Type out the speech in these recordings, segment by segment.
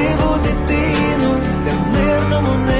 щасливу дитину, де в мирному небі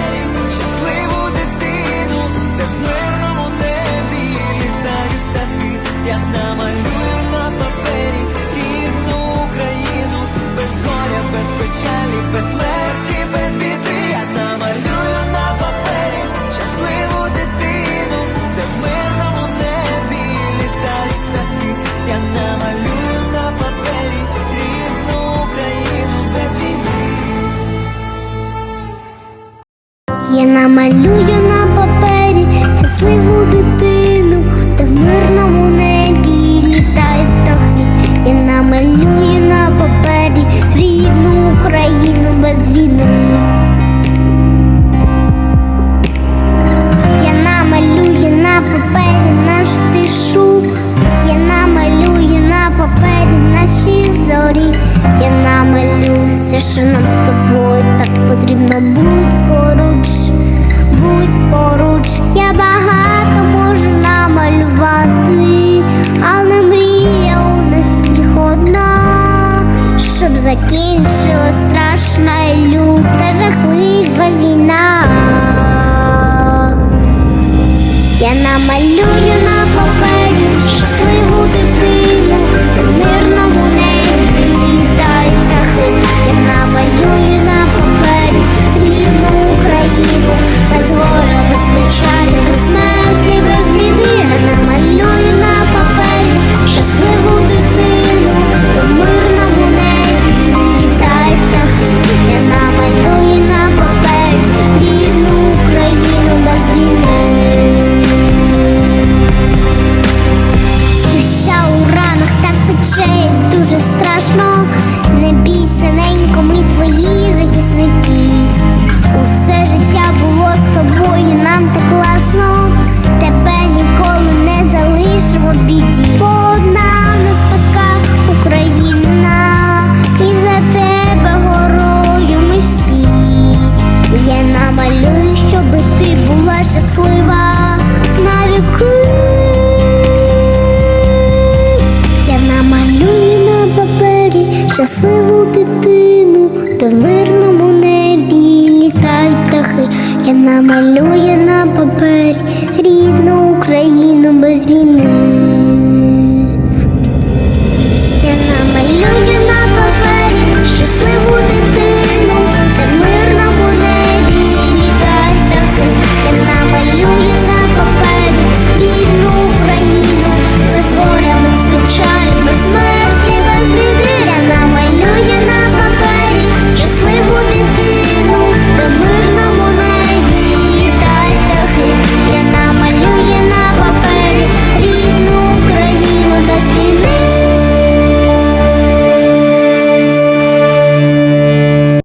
Я намалюю на папері щасливу дитину, де в мирному небі літають птахи. Я намалюю на папері рідну Україну без війни. Я намалюю на папері нашу тишу. Я намалюю на папері наші зорі. Я намалюю все, що нам з тобою так потрібно. Будь щоб закінчилась страшна і люта жахлива війна. Я намалюю на папері дуже страшно. Не бійся, щасливу дитину, де в мирному небі літають птахи. Я намалюю на